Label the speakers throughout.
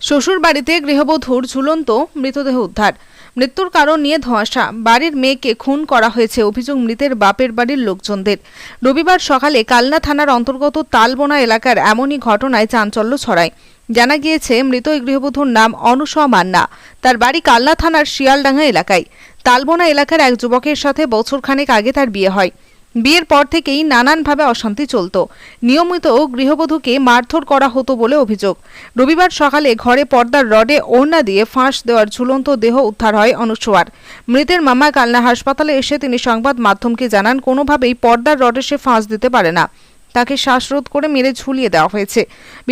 Speaker 1: শ্বশুর বাড়িতে গৃহবধূর ঝুলন্ত মৃতদেহ উদ্ধার। মৃত্যুর কারণ নিয়ে ধোঁয়াশা। বাড়ির মেয়েকে খুন করা হয়েছে অভিযোগ মৃতের বাপের বাড়ির লোকজনদের। রবিবার সকালে কালনা থানার অন্তর্গত তালবোনা এলাকার এমনই ঘটনায় চাঞ্চল্য ছড়ায়। জানা গিয়েছে, মৃত গৃহবধূর নাম অনুসয়া মান্না। তার বাড়ি কালনা থানার শিয়ালডাঙ্গা এলাকায়। তালবোনা এলাকার এক যুবকের সাথে বছরখানেক আগে তার বিয়ে হয়। বিয়ের পর থেকেই নানানভাবে অশান্তি চলত। নিয়মিত গৃহবধূকে মারধর করা হতো বলে অভিযোগ। রবিবার সকালে ঘরে পর্দার রডে ওড়না দিয়ে ফাঁস দেওয়ার ঝুলন্ত দেহ উদ্ধার হয় অনুসোয়ার মৃতের মামা কালনা হাসপাতালে এসে তিনি সংবাদ মাধ্যমকে জানান, কোনোভাবেই পর্দার রডে সে ফাঁস দিতে পারে না। তাকে শ্বাসরোধ করে মেরে ঝুলিয়ে দেওয়া হয়েছে।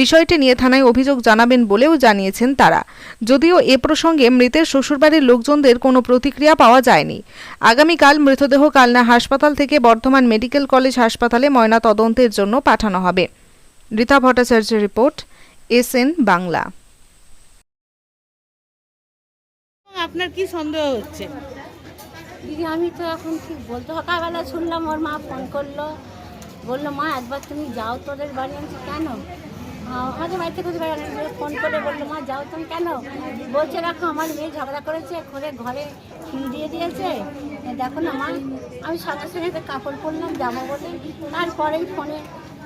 Speaker 1: বিষয়টি নিয়ে থানায় অভিযোগ জানাবেন বলেও জানিয়েছেন তারা। যদিও এ প্রসঙ্গে মৃতের শ্বশুরবাড়ির লোকজনদের কোনো প্রতিক্রিয়া পাওয়া যায়নি। আগামীকাল মৃতদেহ কালনা হাসপাতাল থেকে বর্ধমান মেডিকেল কলেজ হাসপাতালে ময়না তদন্তের জন্য পাঠানো হবে। রীতা ভট্টাচার্যের রিপোর্ট এস এন বাংলা।
Speaker 2: আপনার কি সন্দেহ হচ্ছে?
Speaker 3: দিদি আমি তো এখন ঠিক বলতে সকালবেলা শুনলাম ওর মা ফোন করল। বলল মা একবার তুমি যাও তোদের বাড়ি। আমি কেন? কোথায় বাড়ি আমি ফোন করে বলল মা যাও তুমি কেন? বলছে রাখো আমার মেয়ে ঝগড়া করেছে করে ঘরে খিল দিয়ে দিয়েছে। দেখো না মা আমি সাথে সঙ্গে কাপড় পরলাম যাব বলে। তারপরেই ফোনে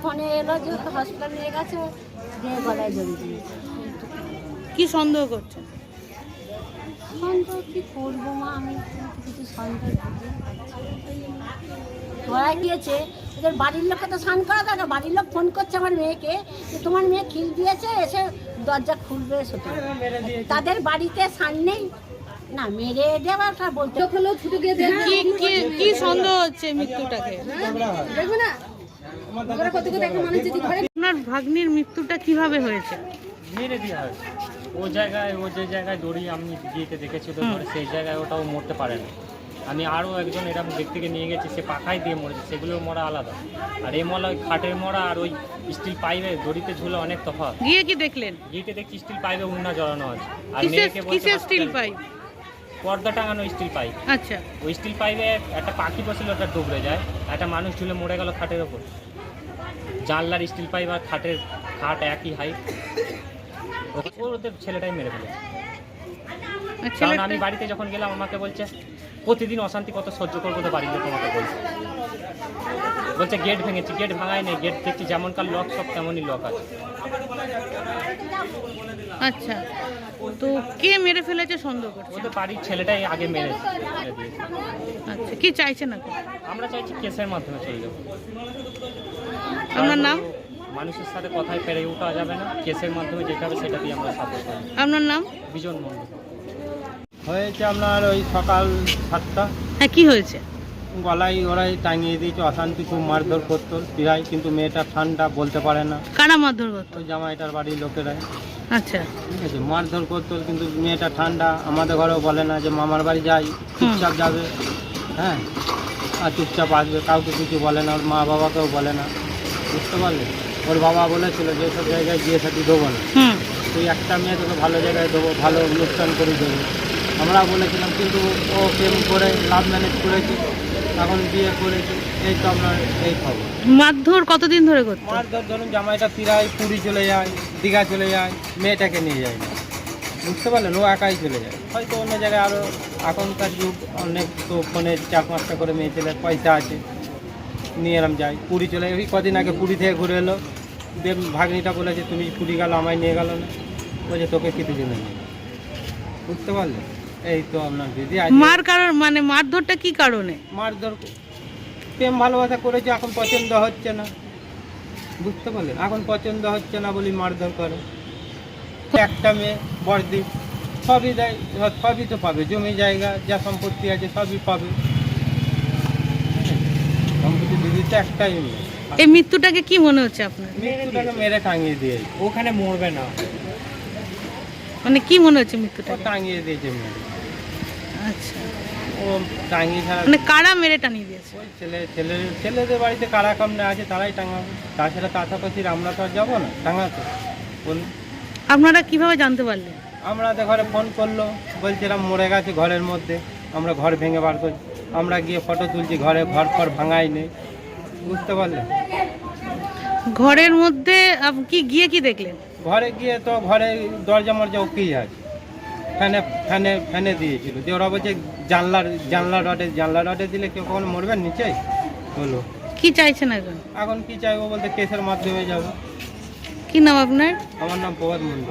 Speaker 3: ফোনে এলো যে হসপিটাল নিয়ে গেছে দিয়ে গলায় জড়িয়ে দিয়েছে।
Speaker 2: কি সন্দেহ করছেন
Speaker 3: সন্দেহ কি করব মা? আমি কিছু সন্দেহ পারছি গিয়েছে ওদের বাড়ির লোককে তো স্নান করা দরকার বাড়ির লোক ফোন করছে আমার মেয়েকে যে তোমার মেয়ে খিল দিয়েছে এসে দরজা খুলবে সেটা। তাদের বাড়িতে স্নান নেই। না মেরে দেওয়াটা বলতে হলেও ছুটে গিয়ে
Speaker 2: কি কি কি সন্দেহ হচ্ছে মৃত্যুটাকে? আপনার ভাগ্নির মৃত্যুটা কীভাবে হয়েছে?
Speaker 4: মেরে দেওয়া হয়েছে ও জায়গায় ও যে জায়গায় দড়ি আমি সেই জায়গায় ওটাও মরতে পারে না। আমি আরও একজন এরকম ব্যক্তিকে নিয়ে গেছি সে পাখায় দিয়ে মরেছে সেগুলোর মরা আলাদা। আর এই মরা ওই খাটের মরা আর ওই স্টিল পাইপে দড়িতে ঝুলে অনেক তফাৎ।
Speaker 2: গিয়ে কি দেখলেন?
Speaker 4: গিয়েতে দেখছি স্টিল পাইপে উন্না জড়ানো আছে। আর মেয়েকে বলছে
Speaker 2: স্টিল পাইপ
Speaker 4: পর্দা টাঙানো স্টিল পাইপ
Speaker 2: আচ্ছা।
Speaker 4: ওই স্টিল পাইপে একটা পাখি বসেছিল ওটা ডুবরে যায় একটা মানুষ ঝুলে মরে গেল খাটের ওপর। জানলার স্টিল পাইপ আর খাটের খাট একই হাইট ওদের ছেলেটাই মেরে ফেলেছে। কারণ আমি বাড়িতে যখন গেলাম আমাকে বলছে প্রতিদিন অশান্তি কত সহ্য করব তো বাড়ির লোক আমাকে বলছে। বলছে গেট ভেঙেছি গেট ভাঙায় নেই গেট দেখছি যেমনকার লক সব তেমনই লক আছে।
Speaker 2: আচ্ছা তো কে মেরে ফেলেছে সন্দেহ করছে?
Speaker 4: ওদের বাড়ির ছেলেটাই আগে মেরে মেরে
Speaker 2: আচ্ছা কি চাইছে না
Speaker 4: আমরা চাইছি কেসের মাধ্যমে চলে যাব।
Speaker 2: আপনার নাম?
Speaker 4: মানুষের সাথে কথায় পেরে ওঠা যাবে না। কেসের মাধ্যমে যেটা হবে সেটা দিয়ে আমরা সাপোর্ট করি
Speaker 2: আপনার নাম?
Speaker 4: বিজন মন্ডল
Speaker 5: হয়েছে আপনার ওই সকাল সাতটা।
Speaker 2: হ্যাঁ কি হয়েছে?
Speaker 5: গলায় ওরাই টাঙিয়ে দিয়েছে অশান্তি খুব মারধর করতো। প্রায় কিন্তু মেয়েটা ঠান্ডা বলতে পারে না।
Speaker 2: কারা মারধর করতো?
Speaker 5: ওই জামাইটার বাড়ির লোকেরাই।
Speaker 2: আচ্ছা।
Speaker 5: ঠিক আছে মারধর করতো কিন্তু মেয়েটা ঠান্ডা। আমাদের ঘরেও বলে না যে মামার বাড়ি যাই চুপচাপ যাবে। হ্যাঁ আর চুপচাপ আসবে কাউকে কিছু বলে না ওর মা বাবাকেও বলে না। বুঝতে পারলে? ওর বাবা বলেছিল যে সব জায়গায় বিয়ে সাথে দেবো না। তুই একটা মেয়ে তোকে ভালো জায়গায় দেবো ভালো অনুষ্ঠান করে দেবো। আমরা বলেছিলাম কিন্তু ও প্রেম করে লাভ ম্যানেজ করেছে এখন বিয়ে করেছে এই তো আপনার এই খবর।
Speaker 2: মারধর কতদিন ধরে করতো?
Speaker 5: মারধর ধরুন জামাইটা ফিরায় পুরী চলে যায় দীঘা চলে যায় মেয়েটাকে নিয়ে যায়। না বুঝতে পারলেন? ও একাই চলে যায়। হয়তো অন্য জায়গায় আরও এখনকার যুগ অনেক তো ফোনে চার পাঁচটা করে মেয়ে ছেলে পয়সা আছে। নিয়ে এরম যায় পুরী চলে ওই কদিন আগে পুরী থেকে ঘুরে এলো। দেব ভাগ্নিটা বলেছে তুমি পুরী গেলো আমায় নিয়ে গেলো না। বলছে তোকে কিছু জন্য। নিয়ে বুঝতে পারলে এই তো আপনার দিদি
Speaker 2: মার কারণ মানে মারধরটা কি কারণে?
Speaker 5: মারধর প্রেম ভালোবাসা করেছে এখন পছন্দ হচ্ছে না। বুঝতে পারলেন? এখন পছন্দ হচ্ছে না বলি মারধর করে। একটা মেয়ে বড়দি সবই দেয় সবই তো পাবে। জমি জায়গা যা সম্পত্তি আছে সবই পাবে। সম্পত্তি দিদি তো একটাই মেয়ে।
Speaker 2: এই মৃত্যুটাকে কি মনে হচ্ছে আপনার?
Speaker 5: মৃত্যুটাকে মেরে টাঙিয়ে দিয়েছে।
Speaker 4: ওখানে মরবে না।
Speaker 2: মানে কি মনে হচ্ছে মৃত্যুটা
Speaker 5: টাঙিয়ে দিয়েছে মেরে
Speaker 2: আচ্ছা।
Speaker 5: ও টাঙিয়ে ছাড়া
Speaker 2: মানে কারা মেরে টানিয়ে দিয়েছে?
Speaker 5: ওই ছেলে ছেলে ছেলেদের বাড়িতে কারা আছে তারাই টাঙাবে। তাছাড়া কাছাকাছির আমরা তো আর যাব না টাঙাতে। বলুন
Speaker 2: আপনারা কীভাবে জানতে পারলেন?
Speaker 5: আমরা তো ঘরে ফোন করল বলছিলাম মরে গেছে ঘরের মধ্যে আমরা ঘর ভেঙে বার করছি আমরা গিয়ে ফটো তুলছি ঘরে ঘর ফর ভাঙাই নেই। বুঝতে পারলেন?
Speaker 2: ঘরের মধ্যে কি গিয়ে কি দেখলেন?
Speaker 5: ঘরে গিয়ে তো ঘরে দরজা মরজা ওকেই আছে। ফ্যানে ফ্যানে ফ্যানে দিয়েছিল। দিয়ে ওরা বলছে জানলার জানলা রডে জানলা রডে দিলে কেউ কখনো মরবেন নিচে? বলো
Speaker 2: কি চাইছেন এখন?
Speaker 5: এখন কি চাইব বলতে কেসের মাধ্যমে যাব।
Speaker 2: কি নাম আপনার?
Speaker 5: আমার নাম প্রভাত মন্ডল